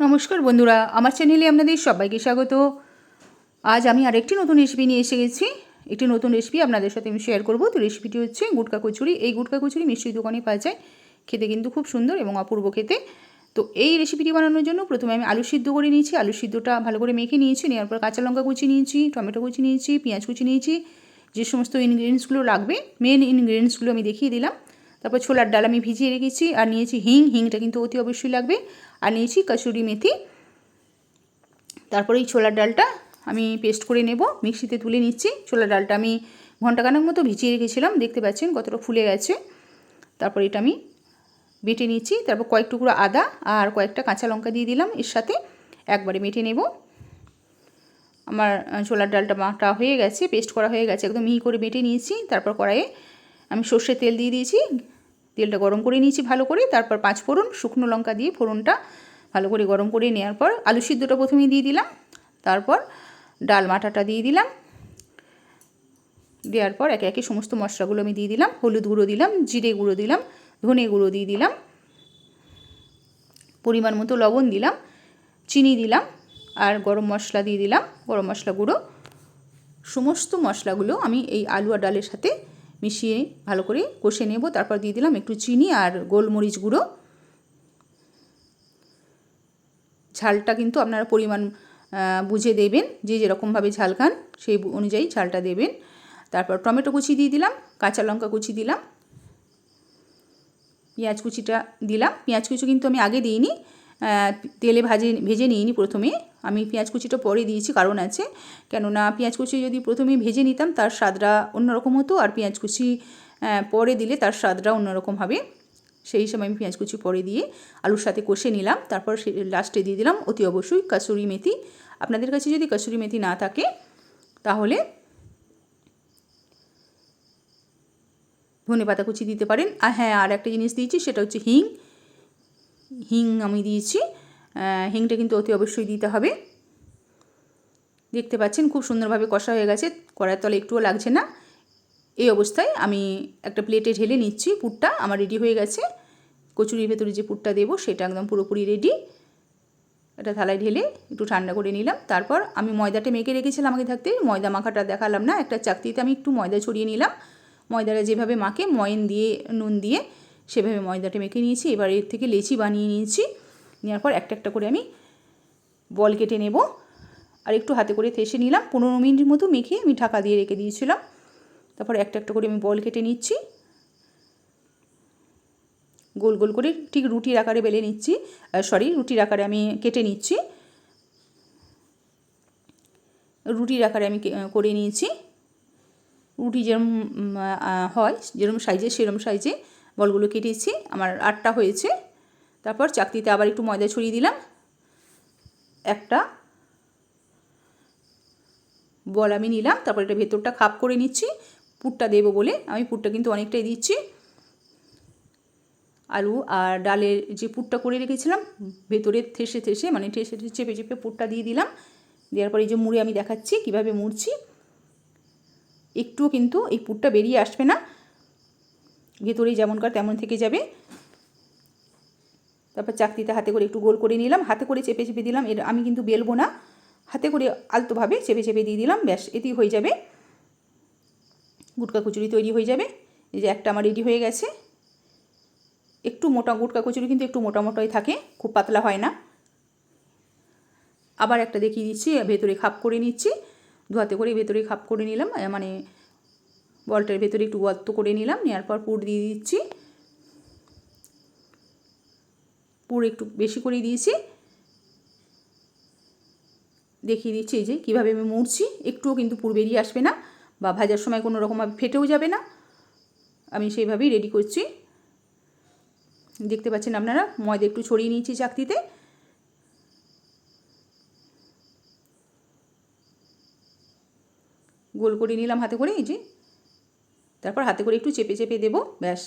নমস্কার বন্ধুরা, আমার চ্যানেলে আপনাদের সবাইকে স্বাগত। আজ আমি আরেকটি নতুন রেসিপি নিয়ে এসে গেছি। একটি নতুন রেসিপি আপনাদের সাথে আমি শেয়ার করব। তো রেসিপিটি হচ্ছে গুটকা কচুরি। এই গুটকা কচুরি মিষ্টির দোকানে পাওয়া যায়। খেতে কিন্তু খুব সুন্দর এবং অপূর্ব খেতে। তো এই রেসিপিটি বানানোর জন্য প্রথমে আমি আলু সিদ্ধ করে নিয়েছি। আলু সিদ্ধটা ভালো করে মেখে নিয়েছি, নেওয়ার পর কাঁচা লঙ্কা কুচি নিয়েছি, টমেটো কুচি নিয়েছি, পেঁয়াজ কুচি নিয়েছি, যে সমস্ত ইনগ্রিডিয়েন্টসগুলো লাগবে মেন ইনগ্রিডিয়েন্টসগুলো আমি দেখিয়ে দিলাম। তারপর ছোলার ডাল আমি ভিজিয়ে রেখেছি আর নিয়েছি হিং, হিংটা কিন্তু অতি অবশ্যই লাগবে। আর নিয়েছি কসুরি মেথি। তারপরে এই ছোলার ডালটা আমি পেস্ট করে নেব, মিক্সিতে তুলে নিচ্ছি। ছোলার ডালটা আমি ঘন্টাখানেক মতো ভিজিয়ে রেখেছিলাম, দেখতে পাচ্ছেন কতটা ফুলে গেছে। তারপর এটা আমি বেটে নিচ্ছি। তারপর কয়েক টুকরো আদা আর কয়েকটা কাঁচা লঙ্কা দিয়ে দিলাম, এর সাথে একবারে বেটে নেব। আমার ছোলার ডালটা বাটা হয়ে গেছে, পেস্ট করা হয়ে গেছে, একদম মিহি করে বেটে নিয়েছি। তারপর কড়াইয়ে আমি সর্ষের তেল দিয়ে দিয়েছি, তেলটা গরম করে নিয়েছি ভালো করে, তারপর পাঁচ ফোড়ন শুকনো লঙ্কা দিয়ে ফোড়নটা ভালো করে গরম করে নেওয়ার পর আলু সিদ্ধটা প্রথমে দিয়ে দিলাম, তারপর ডাল মাটাটা দিয়ে দিলাম। দেওয়ার পর একে একে সমস্ত মশলাগুলো আমি দিয়ে দিলাম, হলুদ গুঁড়ো দিলাম, জিরে গুঁড়ো দিলাম, ধনে গুঁড়ো দিয়ে দিলাম, পরিমাণ মতো লবণ দিলাম, চিনি দিলাম আর গরম মশলা দিয়ে দিলাম, গরম মশলা গুঁড়ো। সমস্ত মশলাগুলো আমি এই আলু আর ডালের সাথে মিশিয়ে ভালো করে কষে নেব। তারপর দিয়ে দিলাম একটু চিনি আর গোলমরিচ গুঁড়ো। ঝালটা কিন্তু আপনারা পরিমাণ বুঝে দেবেন যে যেরকমভাবে ঝাল খান সেই অনুযায়ী ঝালটা দেবেন। তারপর টমেটো কুচি দিয়ে দিলাম, কাঁচা লঙ্কা কুচি দিলাম, পেঁয়াজ কুচিটা দিলাম। পেঁয়াজ কুচি কিন্তু আমি আগে দিইনি তেলে ভাজে, ভেজে নিইনি প্রথমে। আমি পেঁয়াজ কুচিটা পরে দিয়েছি, কারণ আছে। কেননা পেঁয়াজ কুচি যদি প্রথমে ভেজে নিতাম, তার স্বাদটা অন্যরকম হতো, আর পেঁয়াজ কুচি পরে দিলে তার স্বাদটা অন্যরকম হবে। সেই সময় আমি পেঁয়াজ কুচি পরে দিয়ে আলুর সাথে কষে নিলাম। তারপর লাস্টে দিয়ে দিলাম অতি অবশ্যই কাসুরি মেথি। আপনাদের কাছে যদি কাসুরি মেথি না থাকে, তাহলে ধনে পাতা কুচি দিতে পারেন। আর হ্যাঁ আর একটা জিনিস দিয়েছি, সেটা হচ্ছে হিং। হিং আমি দিয়েছি। হিংটা কিন্তু অতি অবশ্যই দিতে হবে। দেখতে পাচ্ছেন খুব সুন্দরভাবে কষা হয়ে গেছে। কড়ার তলে একটুও লাগছে না। এই অবস্থায় আমি একটা প্লেটে ঢেলে নিচ্ছি। পুরটা আমার রেডি হয়ে গেছে। কচুরির ভেতরে যে পুরটা দেবো, সেটা একদম পুরোপুরি রেডি এটা থালায় ঢেলে একটু ঠান্ডা করে নিলাম। তারপর আমি ময়দাটা মেখে রেখেছিলাম আগে থাকতে। ময়দা মাখাটা দেখালাম না। একটা চাকতিতে আমি একটু ময়দা ছড়িয়ে নিলাম। ময়দাটা যেভাবে মাখে, ময়ন দিয়ে, নুন দিয়ে সেভাবে ময়দাটা মেখে নিয়েছি। এবার এর থেকে লেচি বানিয়ে নিয়েছি। নেওয়ার পর একটা একটা করে আমি বল কেটে নেব। আর একটু হাতে করে থেসে নিলাম। পনেরো মিনিটের মতো মেখে আমি ঢাকা দিয়ে রেখে দিয়েছিলাম। তারপর একটা একটা করে আমি বল কেটে নিচ্ছি। গোল গোল করে ঠিক রুটির আকারে বেলে নিচ্ছি। সরি রুটির আকারে আমি কেটে নিচ্ছি। রুটির আকারে আমি করে নিয়েছি। রুটি যেরকম হয় যেরকম সাইজে সেরকম সাইজে বলগুলো কেটেছি, আমার আটটা হয়েছে। তারপর চাকতিতে আবার একটু ময়দা ছড়িয়ে দিলাম। একটা বল আমি নিলাম, তারপর এটা ভেতরটা খাপ করে নিচ্ছি, পুরটা দেবো বলে। আমি পুরটা কিন্তু অনেকটাই দিচ্ছি। আলু আর ডালের যে পুরটা করে রেখেছিলাম, ভেতরে থেসে থেসে মানে ঠেসে ঠেসে চেপে চেপে পুরটা দিয়ে দিলাম। দেওয়ার পরে এই যে মুড়ে আমি দেখাচ্ছি, কীভাবে মুড়ছি। একটুও কিন্তু এই পুরটা বেরিয়ে আসবে না। ভেতরেই যেমনকার তেমন থেকে যাবে। তারপর চাকতিতে হাতে করে একটু গোল করে নিলাম, হাতে করে চেপে চেপে দিলাম, এর আমি কিন্তু বেলবো না। হাতে করে আলতোভাবে চেপে চেপে দিয়ে দিলাম, ব্যাস, এতেই হয়ে যাবে। গুটকা কচুরি তৈরি হয়ে যাবে। এই যে একটা আমার রেডি হয়ে গেছে। একটু মোটা গুটকা কচুরি কিন্তু একটু মোটা মোটাই থাকে, খুব পাতলা হয় না। আবার একটা দেখিয়ে দিচ্ছি, ভেতরে খাপ করে নিচ্ছি। ধোয়াতে করে ভেতরে খাপ করে নিলাম মানে বলটার ভেতরে একটু গর্ত করে নিলাম, নেওয়ার পর পুর দিয়ে দিচ্ছি। পুর একটু বেশি করে দিয়েছি। দেখিয়ে দিচ্ছি এই যে কীভাবে আমি মুড়ছি, একটুও কিন্তু পুর বেরিয়ে আসবে না বা ভাজার সময় কোনো রকমভাবে ফেটেও যাবে না। আমি সেইভাবেই রেডি করছি। দেখতে পাচ্ছেন আপনারা, ময়দা একটু ছড়িয়ে নিয়েছি চাকতিতে। গোল করে নিলাম হাতে করে, এই যে তারপর হাতে করে একটু চেপে চেপে দেবো, ব্যাস।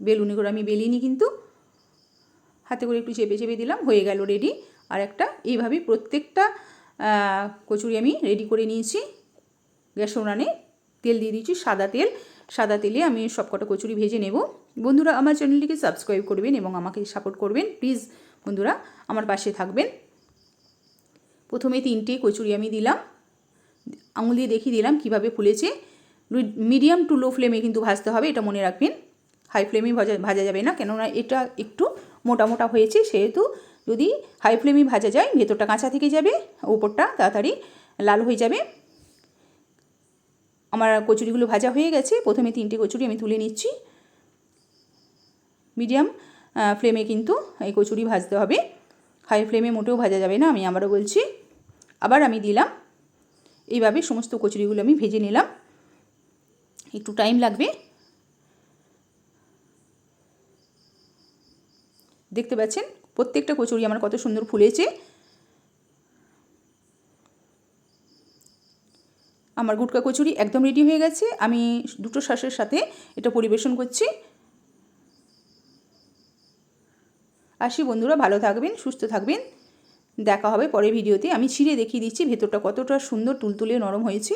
বেলুনি করে আমি বেলিনি কিন্তু। হাতে করে একটু চেপে চেপে দিলাম, হয়ে গেল রেডি আর একটা এইভাবেই প্রত্যেকটা কচুরি আমি রেডি করে নিয়েছি। গ্যাস উনানে তেল দিয়ে দিয়েছি সাদা তেল। সাদা তেলে আমি সবকটা কচুরি ভেজে নেব। বন্ধুরা, আমার চ্যানেলটিকে সাবস্ক্রাইব করবেন এবং আমাকে সাপোর্ট করবেন। প্লিজ বন্ধুরা, আমার পাশে থাকবেন। প্রথমে তিনটে কচুরি আমি দিলাম। আঙুল দিয়ে দেখিয়ে দিলাম কীভাবে ফুলেছে। মিডিয়াম টু লো ফ্লেমে কিন্তু ভাজতে হবে, এটা মনে রাখবেন। হাই ফ্লেমে ভাজা ভাজা যাবে না, কেননা এটা একটু মোটা মোটা হয়েছে, সেহেতু যদি হাই ফ্লেমে ভাজা যায়, ভেতরটা কাঁচা থেকে যাবে, ওপরটা তাড়াতাড়ি লাল হয়ে যাবে। আমার কচুরিগুলো ভাজা হয়ে গেছে, প্রথমে তিনটে কচুরি আমি তুলে নিচ্ছি। মিডিয়াম ফ্লেমে কিন্তু এই কচুরি ভাজতে হবে। হাই ফ্লেমে মোটেও ভাজা যাবে না, আমি আবারও বলছি। আবার আমি দিলাম এইভাবে সমস্ত কচুরিগুলো আমি ভেজে নিলাম। একটু টাইম লাগবে। দেখতে পাচ্ছেন? প্রত্যেকটা কচুরি আমার কত সুন্দর ফুলেছে। আমার গুটকা কচুরি একদম রেডি হয়ে গেছে। আমি দুটো শ্বাসের সাথে এটা পরিবেশন করছি। আসি বন্ধুরা, ভালো থাকবেন, সুস্থ থাকবেন। দেখা হবে পরের ভিডিওতে। আমি ছিঁড়ে দেখিয়ে দিচ্ছি ভেতরটা কতটা সুন্দর তুলতুলে নরম হয়েছে।